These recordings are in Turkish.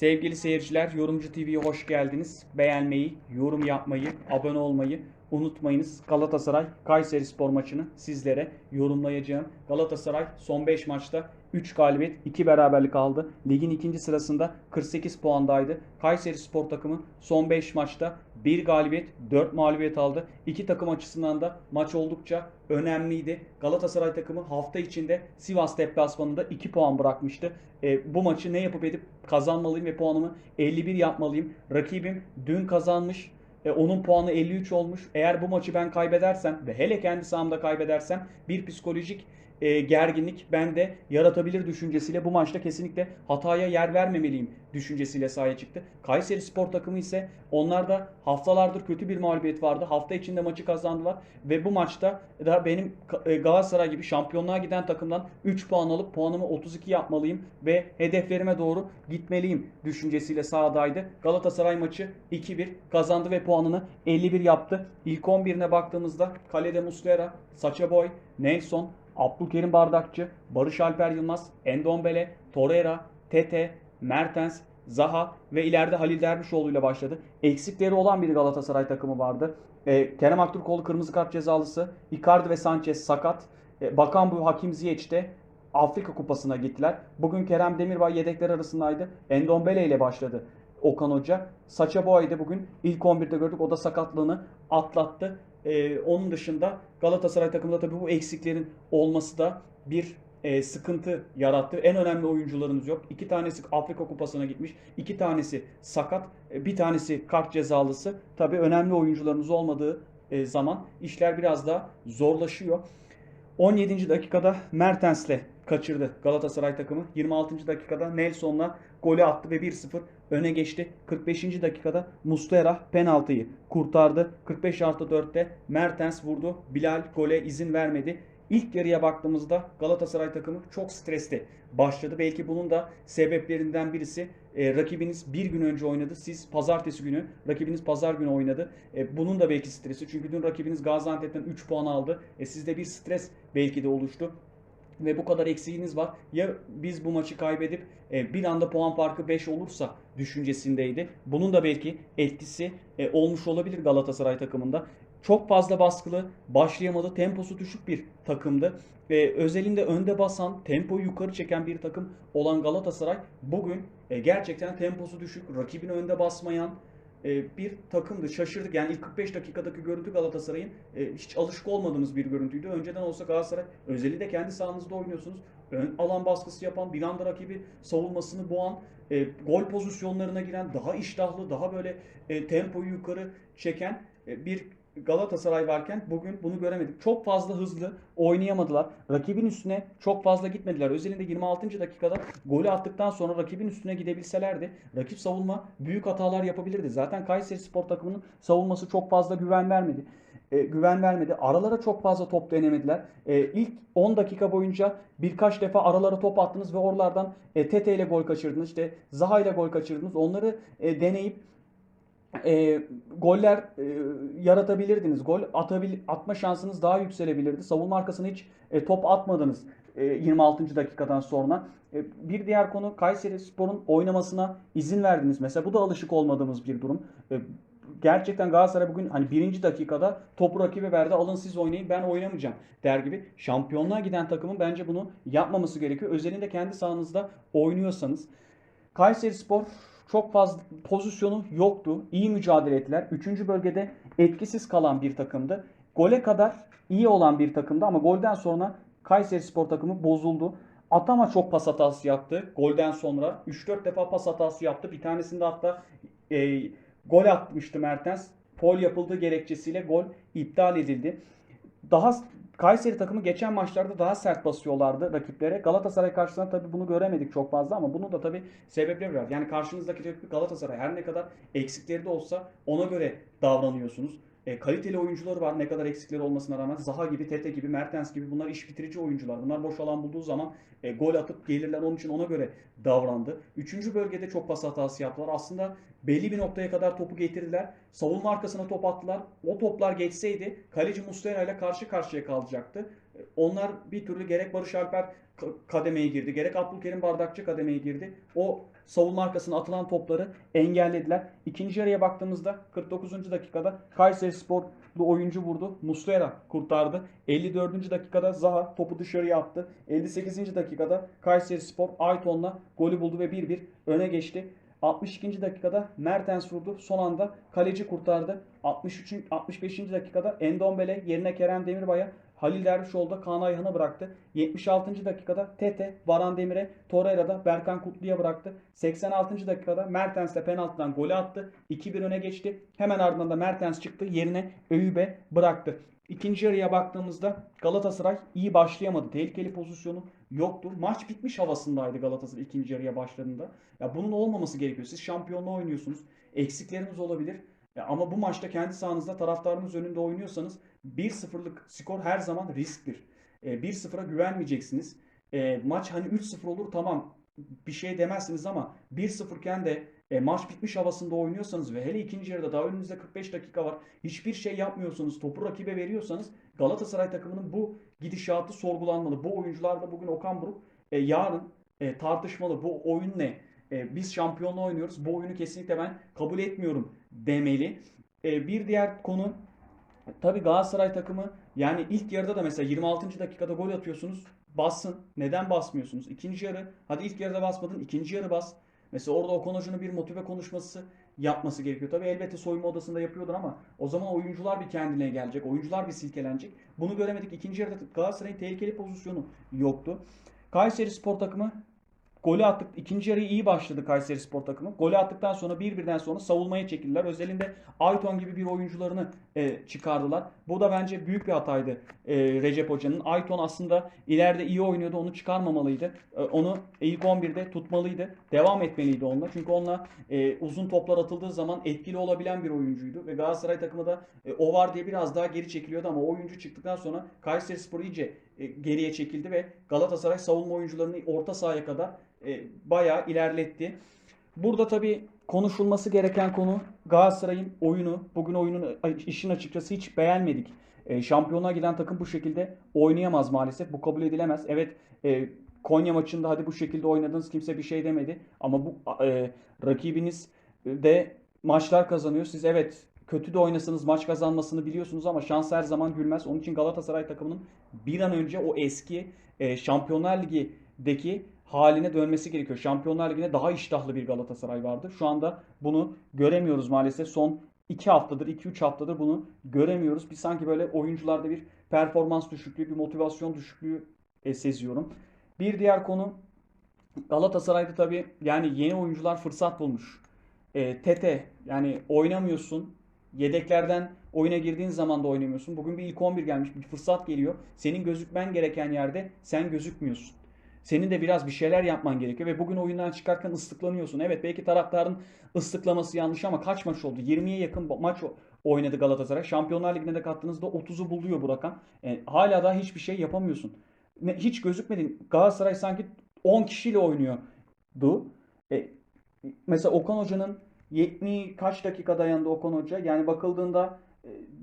Sevgili seyirciler, Yorumcu TV'ye hoş geldiniz. Beğenmeyi, yorum yapmayı, abone olmayı unutmayınız. Galatasaray Kayseri Spor maçını sizlere yorumlayacağım. Galatasaray son 5 maçta 3 galibiyet, 2 beraberlik aldı. Ligin ikinci sırasında 48 puandaydı. Kayseri Spor takımı son 5 maçta 1 galibiyet, 4 mağlubiyet aldı. İki takım açısından da maç oldukça önemliydi. Galatasaray takımı hafta içinde Sivas deplasmanında 2 puan bırakmıştı. E, bu maçı ne yapıp edip kazanmalıyım ve puanımı 51 yapmalıyım. Rakibim dün kazanmış. E, onun puanı 53 olmuş. Eğer bu maçı ben kaybedersem ve hele kendi sahamda kaybedersem bir psikolojik e, gerginlik bende yaratabilir düşüncesiyle bu maçta kesinlikle hataya yer vermemeliyim düşüncesiyle sahaya çıktı. Kayseri Spor takımı ise onlar da haftalardır kötü bir mağlubiyet vardı. Hafta içinde maçı kazandılar ve bu maçta da benim e, Galatasaray gibi şampiyonluğa giden takımdan 3 puan alıp puanımı 32 yapmalıyım ve hedeflerime doğru gitmeliyim düşüncesiyle sahadaydı. Galatasaray maçı 2-1 kazandı ve puanını 51 yaptı. İlk 11'ine baktığımızda kalede Muslera, Boy, Nelson, Abdülkerim Bardakçı, Barış Alper Yılmaz, Endombele, Torreira, Tete, Mertens, Zaha ve ileride Halil Dervişoğlu ile başladı. Eksikleri olan bir Galatasaray takımı vardı. E, Kerem Aktürkoğlu kırmızı kart cezalısı, Icardi ve Sanchez sakat. E, Bakan bu Hakim Ziyech de Afrika Kupası'na gittiler. Bugün Kerem Demirbay yedekler arasındaydı. Endombele ile başladı Okan Hoca. Saça Boy'da bugün ilk 11'de gördük. O da sakatlığını atlattı. Ee, onun dışında Galatasaray takımında tabii bu eksiklerin olması da bir e, sıkıntı yarattı. En önemli oyuncularınız yok. İki tanesi Afrika Kupası'na gitmiş. iki tanesi sakat. e, Bir tanesi kart cezalısı. Tabii önemli oyuncularınız olmadığı e, zaman işler biraz daha zorlaşıyor. 17. dakikada Mertens'le kaçırdı Galatasaray takımı. 26. dakikada Nelson'la golü attı ve 1-0 öne geçti. 45. dakikada Muslera penaltıyı kurtardı. 45 artı 4'te Mertens vurdu. Bilal gole izin vermedi. İlk yarıya baktığımızda Galatasaray takımı çok stresli başladı. Belki bunun da sebeplerinden birisi e, rakibiniz bir gün önce oynadı. Siz pazartesi günü, rakibiniz pazar günü oynadı. E, bunun da belki stresi. Çünkü dün rakibiniz Gaziantep'ten 3 puan aldı. E, sizde bir stres belki de oluştu ve bu kadar eksiğiniz var. Ya biz bu maçı kaybedip e, bir anda puan farkı 5 olursa düşüncesindeydi. Bunun da belki etkisi e, olmuş olabilir Galatasaray takımında. Çok fazla baskılı, başlayamadı. Temposu düşük bir takımdı. Ve özelinde önde basan, tempoyu yukarı çeken bir takım olan Galatasaray bugün e, gerçekten temposu düşük, rakibini önde basmayan, e, bir takımdı. Şaşırdık. Yani ilk 45 dakikadaki görüntü Galatasaray'ın e, hiç alışık olmadığımız bir görüntüydü. Önceden olsa Galatasaray özellikle kendi sahanızda oynuyorsunuz. Ön alan baskısı yapan, bir anda rakibi savunmasını boğan, e, gol pozisyonlarına giren, daha iştahlı, daha böyle e, tempoyu yukarı çeken e, bir Galatasaray varken bugün bunu göremedik. Çok fazla hızlı oynayamadılar. Rakibin üstüne çok fazla gitmediler. Özellikle 26. dakikada golü attıktan sonra rakibin üstüne gidebilselerdi rakip savunma büyük hatalar yapabilirdi. Zaten Kayseri Spor takımının savunması çok fazla güven vermedi. E, güven vermedi. Aralara çok fazla top denemediler. E, ilk 10 dakika boyunca birkaç defa aralara top attınız ve oralardan e, Tete ile gol kaçırdınız. İşte Zaha ile gol kaçırdınız. Onları e, deneyip e, goller e, yaratabilirdiniz. Gol atabil, atma şansınız daha yükselebilirdi. Savunma arkasına hiç e, top atmadınız e, 26. dakikadan sonra. E, bir diğer konu Kayseri Spor'un oynamasına izin verdiniz. Mesela bu da alışık olmadığımız bir durum. E, gerçekten Galatasaray bugün hani birinci dakikada topu rakibe verdi. Alın siz oynayın ben oynamayacağım der gibi. Şampiyonluğa giden takımın bence bunu yapmaması gerekiyor. Özelinde kendi sahanızda oynuyorsanız. Kayseri Spor çok fazla pozisyonu yoktu. İyi mücadele ettiler. Üçüncü bölgede etkisiz kalan bir takımdı. Gole kadar iyi olan bir takımdı ama golden sonra Kayseri Spor takımı bozuldu. Atama çok pas hatası yaptı. Golden sonra 3-4 defa pas hatası yaptı. Bir tanesinde hatta e, gol atmıştı Mertens. Foul yapıldığı gerekçesiyle gol iptal edildi. Daha Kayseri takımı geçen maçlarda daha sert basıyorlardı rakiplere. Galatasaray karşısında tabii bunu göremedik çok fazla ama bunun da tabii sebepleri var. Yani karşınızdaki rakip Galatasaray her ne kadar eksikleri de olsa ona göre davranıyorsunuz. E, kaliteli oyuncuları var ne kadar eksikleri olmasına rağmen. Zaha gibi, Tete gibi, Mertens gibi bunlar iş bitirici oyuncular. Bunlar boş alan bulduğu zaman e, gol atıp gelirler onun için ona göre davrandı. Üçüncü bölgede çok pas hatası yaptılar. Aslında belli bir noktaya kadar topu getirdiler. Savunma arkasına top attılar. O toplar geçseydi kaleci Muslera ile karşı karşıya kalacaktı. E, Onlar bir türlü gerek Barış Alper kademeye girdi, gerek Abdülkerim Bardakçı kademeye girdi. O savunma arkasına atılan topları engellediler. İkinci yarıya baktığımızda 49. dakikada Kayseri Sporlu oyuncu vurdu. Muslera kurtardı. 54. dakikada Zaha topu dışarıya attı. 58. dakikada Kayseri Spor Ayton'la golü buldu ve 1-1 öne geçti. 62. dakikada Mertens vurdu. Son anda kaleci kurtardı. 63. 65. dakikada Endombele yerine Kerem Demirbay'a Halil Dervişoğlu da Kaan Ayhan'ı bıraktı. 76. dakikada Tete, Baran Demir'e, Torreira'da Berkan Kutlu'ya bıraktı. 86. dakikada Mertens de penaltıdan golü attı. 2-1 öne geçti. Hemen ardından da Mertens çıktı. Yerine Öyüp'e bıraktı. İkinci yarıya baktığımızda Galatasaray iyi başlayamadı. Tehlikeli pozisyonu yoktu. Maç bitmiş havasındaydı Galatasaray ikinci yarıya başladığında. Ya bunun olmaması gerekiyor. Siz şampiyonluğa oynuyorsunuz. Eksikleriniz olabilir. Ya ama bu maçta kendi sahanızda taraftarınız önünde oynuyorsanız 1-0'lık skor her zaman risktir. E, 1-0'a güvenmeyeceksiniz. E, maç hani 3-0 olur tamam bir şey demezsiniz ama 1-0 iken de e, maç bitmiş havasında oynuyorsanız ve hele ikinci yarıda daha önünüzde 45 dakika var. Hiçbir şey yapmıyorsanız, topu rakibe veriyorsanız Galatasaray takımının bu gidişatı sorgulanmalı. Bu oyuncular da bugün Okan Buruk e, yarın e, tartışmalı. Bu oyun ne? E, biz şampiyonla oynuyoruz. Bu oyunu kesinlikle ben kabul etmiyorum demeli. E, bir diğer konu tabii Galatasaray takımı yani ilk yarıda da mesela 26. dakikada gol atıyorsunuz. Bassın. Neden basmıyorsunuz? İkinci yarı. Hadi ilk yarıda basmadın. ikinci yarı bas. Mesela orada Okan Hoca'nın bir motive konuşması yapması gerekiyor. Tabii elbette soyunma odasında yapıyordur ama o zaman oyuncular bir kendine gelecek. Oyuncular bir silkelenecek. Bunu göremedik. İkinci yarıda Galatasaray'ın tehlikeli pozisyonu yoktu. Kayseri Spor takımı Golü attık. İkinci yarıyı iyi başladı Kayseri Spor takımı. Golü attıktan sonra bir birden sonra savunmaya çekildiler. Özelinde Ayton gibi bir oyuncularını e, çıkardılar. Bu da bence büyük bir hataydı e, Recep Hoca'nın. Ayton aslında ileride iyi oynuyordu. Onu çıkarmamalıydı. E, onu ilk 11'de tutmalıydı. Devam etmeliydi onunla. Çünkü onunla e, uzun toplar atıldığı zaman etkili olabilen bir oyuncuydu. Ve Galatasaray takımı da e, o var diye biraz daha geri çekiliyordu ama oyuncu çıktıktan sonra Kayseri Spor iyice geriye çekildi ve Galatasaray savunma oyuncularını orta sahaya kadar e, bayağı ilerletti. Burada tabii konuşulması gereken konu Galatasaray'ın oyunu. Bugün oyunun işin açıkçası hiç beğenmedik. E, şampiyonluğa giden takım bu şekilde oynayamaz maalesef. Bu kabul edilemez. Evet e, Konya maçında hadi bu şekilde oynadınız kimse bir şey demedi. Ama bu e, rakibiniz de maçlar kazanıyor. Siz evet kötü de oynasanız maç kazanmasını biliyorsunuz ama şans her zaman gülmez. Onun için Galatasaray takımının bir an önce o eski e, Şampiyonlar Ligi'deki haline dönmesi gerekiyor. Şampiyonlar Ligi'ne daha iştahlı bir Galatasaray vardı. Şu anda bunu göremiyoruz maalesef. Son 2 haftadır, 2-3 haftadır bunu göremiyoruz. Bir sanki böyle oyuncularda bir performans düşüklüğü, bir motivasyon düşüklüğü e, seziyorum. Bir diğer konu Galatasaray'da tabii yani yeni oyuncular fırsat bulmuş. E, Tete yani oynamıyorsun. Yedeklerden oyuna girdiğin zaman da oynamıyorsun. Bugün bir ilk 11 gelmiş, bir fırsat geliyor. Senin gözükmen gereken yerde sen gözükmüyorsun. Senin de biraz bir şeyler yapman gerekiyor ve bugün oyundan çıkarken ıslıklanıyorsun. Evet belki taraftarın ıslıklaması yanlış ama kaç maç oldu? 20'ye yakın maç oynadı Galatasaray. Şampiyonlar Ligi'ne de kattığınızda 30'u buluyor bu rakam. Yani e, hala da hiçbir şey yapamıyorsun. Hiç gözükmedin. Galatasaray sanki 10 kişiyle oynuyordu. E, mesela Okan Hoca'nın 70 kaç dakika dayandı Okan Hoca? Yani bakıldığında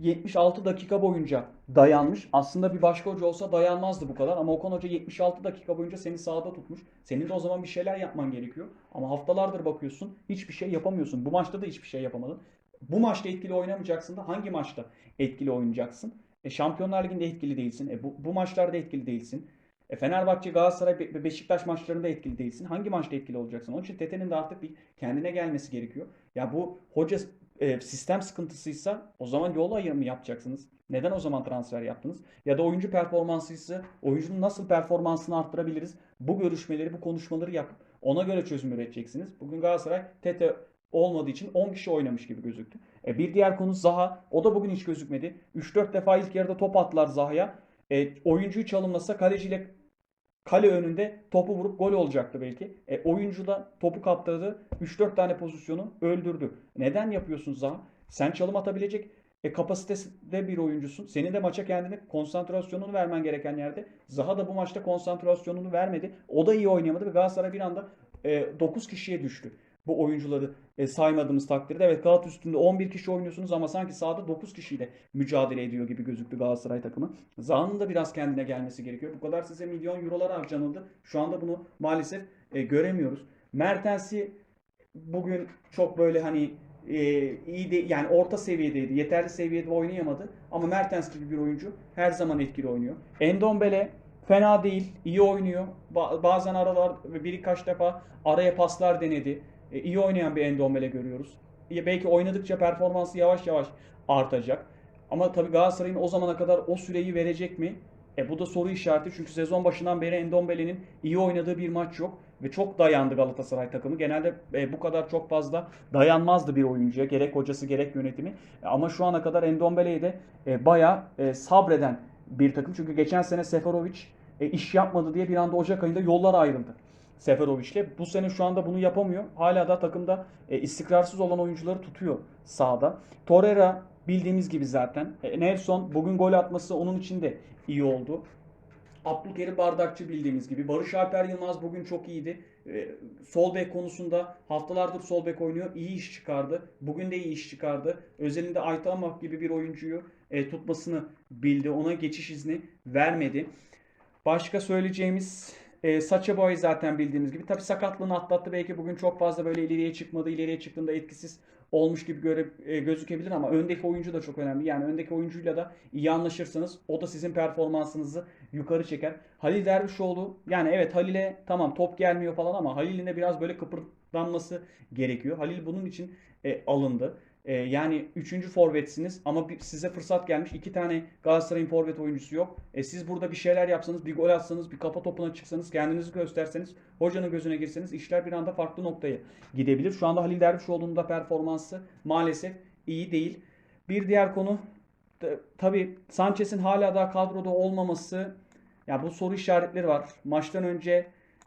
76 e, dakika boyunca dayanmış. Aslında bir başka hoca olsa dayanmazdı bu kadar. Ama Okan Hoca 76 dakika boyunca seni sahada tutmuş. Senin de o zaman bir şeyler yapman gerekiyor. Ama haftalardır bakıyorsun hiçbir şey yapamıyorsun. Bu maçta da hiçbir şey yapamadın. Bu maçta etkili oynamayacaksın da hangi maçta etkili oynayacaksın? E, Şampiyonlar Ligi'nde etkili değilsin. E, bu, bu maçlarda etkili değilsin. E, Fenerbahçe, Galatasaray ve Beşiktaş maçlarında etkili değilsin. Hangi maçta etkili olacaksın? Onun için Tete'nin de artık bir kendine gelmesi gerekiyor. Ya bu hoca e, sistem sıkıntısıysa o zaman yol ayrımı yapacaksınız. Neden o zaman transfer yaptınız? Ya da oyuncu performansıysa oyuncunun nasıl performansını arttırabiliriz? Bu görüşmeleri, bu konuşmaları yapıp ona göre çözüm üreteceksiniz. Bugün Galatasaray Tete olmadığı için 10 kişi oynamış gibi gözüktü. E, bir diğer konu Zaha. O da bugün hiç gözükmedi. 3-4 defa ilk yarıda top attılar Zaha'ya. E, oyuncuyu çalınmasa kaleciyle kale önünde topu vurup gol olacaktı belki. E, oyuncu da topu kaptırdı. 3-4 tane pozisyonu öldürdü. Neden yapıyorsun Zaha? Sen çalım atabilecek e, kapasitede bir oyuncusun. Senin de maça kendini konsantrasyonunu vermen gereken yerde. Zaha da bu maçta konsantrasyonunu vermedi. O da iyi oynayamadı ve Galatasaray bir anda e, 9 kişiye düştü. Bu oyuncuları e, saymadığımız takdirde evet Galatasaray üstünde 11 kişi oynuyorsunuz ama sanki sahada 9 kişiyle mücadele ediyor gibi gözüktü Galatasaray takımı. Zaha'nın da biraz kendine gelmesi gerekiyor. Bu kadar size milyon eurolar harcanıldı. Şu anda bunu maalesef e, göremiyoruz. Mertens'i bugün çok böyle hani e, iyi de yani orta seviyedeydi. Yeterli seviyede oynayamadı. Ama Mertens gibi bir oyuncu her zaman etkili oynuyor. Endombele fena değil. iyi oynuyor. Ba- bazen aralar birkaç defa araya paslar denedi. E, iyi oynayan bir Endombele görüyoruz. E, belki oynadıkça performansı yavaş yavaş artacak. Ama tabii Galatasaray'ın o zamana kadar o süreyi verecek mi? E bu da soru işareti çünkü sezon başından beri Endombele'nin iyi oynadığı bir maç yok ve çok dayandı Galatasaray takımı. Genelde e, bu kadar çok fazla dayanmazdı bir oyuncuya gerek hocası gerek yönetimi. E, ama şu ana kadar Endombele'yi de e, bayağı e, sabreden bir takım. Çünkü geçen sene Seferovic e, iş yapmadı diye bir anda Ocak ayında yollar ayrıldı. Seferovic'le. Bu sene şu anda bunu yapamıyor. Hala da takımda e, istikrarsız olan oyuncuları tutuyor sahada. Torreira bildiğimiz gibi zaten. E, Nelson bugün gol atması onun için de iyi oldu. Abdülkerim Bardakçı bildiğimiz gibi. Barış Alper Yılmaz bugün çok iyiydi. E, sol bek konusunda haftalardır sol bek oynuyor. İyi iş çıkardı. Bugün de iyi iş çıkardı. Özelinde Aytamak gibi bir oyuncuyu e, tutmasını bildi. Ona geçiş izni vermedi. Başka söyleyeceğimiz e, Sacha Boy zaten bildiğimiz gibi. Tabii sakatlığını atlattı. Belki bugün çok fazla böyle ileriye çıkmadı. İleriye çıktığında etkisiz olmuş gibi göre, e, gözükebilir ama öndeki oyuncu da çok önemli. Yani öndeki oyuncuyla da iyi anlaşırsanız o da sizin performansınızı yukarı çeker. Halil Dervişoğlu yani evet Halil'e tamam top gelmiyor falan ama Halil'in de biraz böyle kıpırdanması gerekiyor. Halil bunun için e, alındı. E, yani 3. forvetsiniz ama bir, size fırsat gelmiş. iki tane Galatasaray'ın forvet oyuncusu yok. E, siz burada bir şeyler yapsanız, bir gol atsanız, bir kafa topuna çıksanız, kendinizi gösterseniz, hocanın gözüne girseniz işler bir anda farklı noktaya gidebilir. Şu anda Halil Dervişoğlu'nun da performansı maalesef iyi değil. Bir diğer konu tabii Sanchez'in hala daha kadroda olmaması ya bu soru işaretleri var. Maçtan önce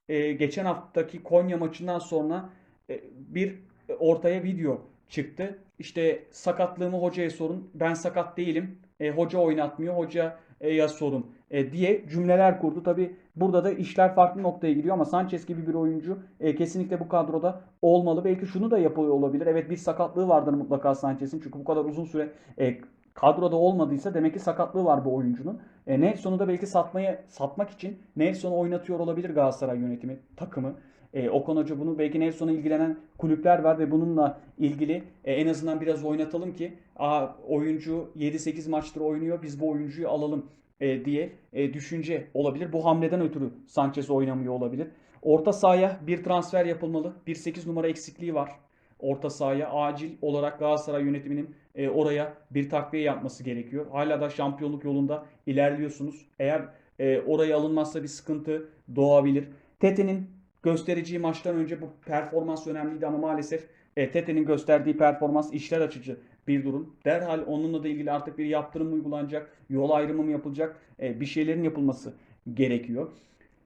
e, geçen haftaki Konya maçından sonra e, bir ortaya video çıktı. İşte sakatlığımı hocaya sorun. Ben sakat değilim. E, hoca oynatmıyor. Hoca e, ya sorun e, diye cümleler kurdu. Tabi burada da işler farklı noktaya gidiyor ama Sanchez gibi bir oyuncu e, kesinlikle bu kadroda olmalı. Belki şunu da yapıyor olabilir. Evet bir sakatlığı vardır mutlaka Sanchez'in. Çünkü bu kadar uzun süre e, kadroda olmadıysa demek ki sakatlığı var bu oyuncunun. E, Nelson'u da belki satmaya satmak için Nelson'u oynatıyor olabilir Galatasaray yönetimi, takımı. E, Okan Hoca bunu belki Nelson'a ilgilenen kulüpler var ve bununla ilgili e, en azından biraz oynatalım ki Aa, oyuncu 7-8 maçtır oynuyor biz bu oyuncuyu alalım e, diye e, düşünce olabilir. Bu hamleden ötürü Sanchez oynamıyor olabilir. Orta sahaya bir transfer yapılmalı. Bir 8 numara eksikliği var. Orta sahaya acil olarak Galatasaray yönetiminin e, oraya bir takviye yapması gerekiyor. Hala da şampiyonluk yolunda ilerliyorsunuz. Eğer e, oraya alınmazsa bir sıkıntı doğabilir. Tete'nin göstereceği maçtan önce bu performans önemliydi ama maalesef e, Tete'nin gösterdiği performans işler açıcı bir durum. Derhal onunla da ilgili artık bir yaptırım uygulanacak, yol ayrımı mı yapılacak, e, bir şeylerin yapılması gerekiyor.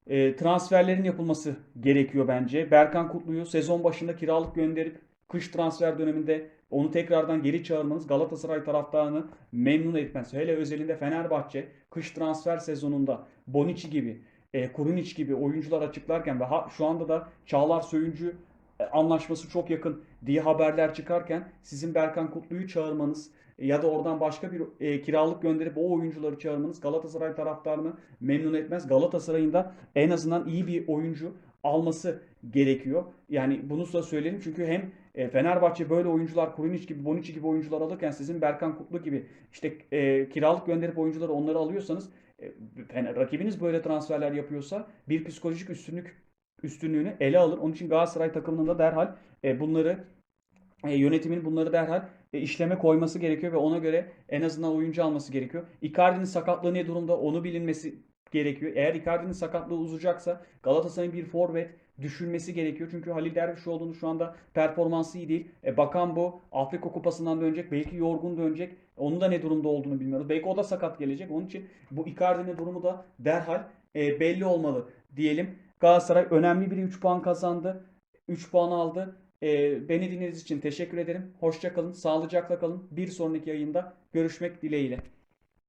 E, transferlerin yapılması gerekiyor bence. Berkan Kutlu'yu sezon başında kiralık gönderip kış transfer döneminde onu tekrardan geri çağırmanız Galatasaray taraftarını memnun etmez. Hele özelinde Fenerbahçe kış transfer sezonunda Bonici gibi, e, Kurunic gibi oyuncular açıklarken ve ha, şu anda da Çağlar Söyüncü e, anlaşması çok yakın diye haberler çıkarken sizin Berkan Kutlu'yu çağırmanız ya da oradan başka bir e, kiralık gönderip o oyuncuları çağırmanız Galatasaray taraftarını memnun etmez. Galatasaray'ın da en azından iyi bir oyuncu alması gerekiyor. Yani bunu da söyleyelim çünkü hem e, Fenerbahçe böyle oyuncular Kurunic gibi Bonici gibi oyuncular alırken sizin Berkan Kutlu gibi işte e, kiralık gönderip oyuncuları onları alıyorsanız e, rakibiniz böyle transferler yapıyorsa bir psikolojik üstünlük üstünlüğünü ele alır. Onun için Galatasaray takımının da derhal e, bunları e, yönetimin bunları derhal işleme koyması gerekiyor ve ona göre en azından oyuncu alması gerekiyor. Icardi'nin sakatlığı ne durumda onu bilinmesi gerekiyor. Eğer Icardi'nin sakatlığı uzayacaksa Galatasaray'ın bir forvet düşülmesi gerekiyor. Çünkü Halil Dervişoğlu'nun şu anda performansı iyi değil. E, bakan bu Afrika Kupası'ndan dönecek. Belki yorgun dönecek. Onun da ne durumda olduğunu bilmiyoruz. Belki o da sakat gelecek. Onun için bu Icardi'nin durumu da derhal e, belli olmalı diyelim. Galatasaray önemli bir 3 puan kazandı. 3 puan aldı. E, beni dinlediğiniz için teşekkür ederim. Hoşça kalın, sağlıcakla kalın. Bir sonraki yayında görüşmek dileğiyle.